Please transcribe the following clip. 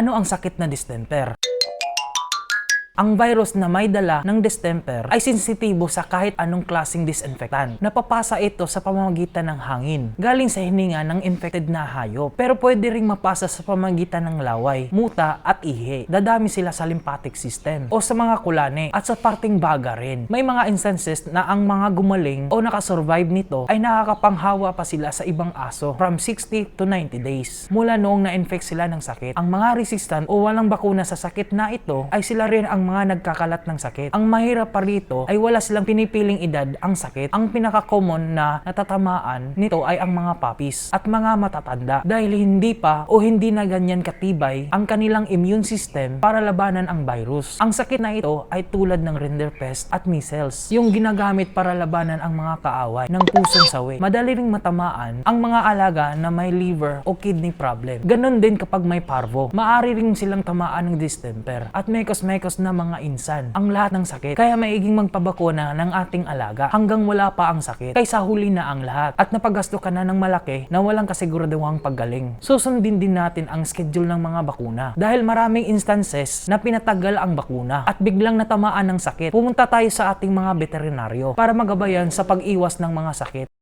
Ano ang sakit na distemper? Ang virus na may dala ng distemper ay sensitibo sa kahit anong klaseng disinfectant. Napapasa ito sa pamamagitan ng hangin, galing sa hininga ng infected na hayop. Pero pwede ring mapasa sa pamamagitan ng laway, muta at ihi. Dadami sila sa lymphatic system o sa mga kulane at sa parting baga rin. May mga instances na ang mga gumaling o nakasurvive nito ay nakakapanghawa pa sila sa ibang aso from 60 to 90 days. Mula noong na-infect sila ng sakit, ang mga resistant o walang bakuna sa sakit na ito ay sila rin ang mga nagkakalat ng sakit. Ang mahirap pa rito ay wala silang pinipiling edad ang sakit. Ang pinaka-common na natatamaan nito ay ang mga puppies at mga matatanda dahil hindi pa o hindi na ganyan katibay ang kanilang immune system para labanan ang virus. Ang sakit na ito ay tulad ng rinderpest at measles, yung ginagamit para labanan ang mga kaaway ng pusong sawi. Madali ring matamaan ang mga alaga na may liver o kidney problem. Ganon din kapag may parvo. Maari ring silang tamaan ng distemper at mekos-mekos na mga insan. Ang lahat ng sakit. Kaya maiging magpabakuna ng ating alaga hanggang wala pa ang sakit kaysa huli na ang lahat at napagasto ka na ng malaki na walang kasiguraduhang paggaling. Susundin din natin ang schedule ng mga bakuna dahil maraming instances na pinatagal ang bakuna at biglang natamaan ng sakit. Pumunta tayo sa ating mga veterinaryo para magabayan sa pag-iwas ng mga sakit.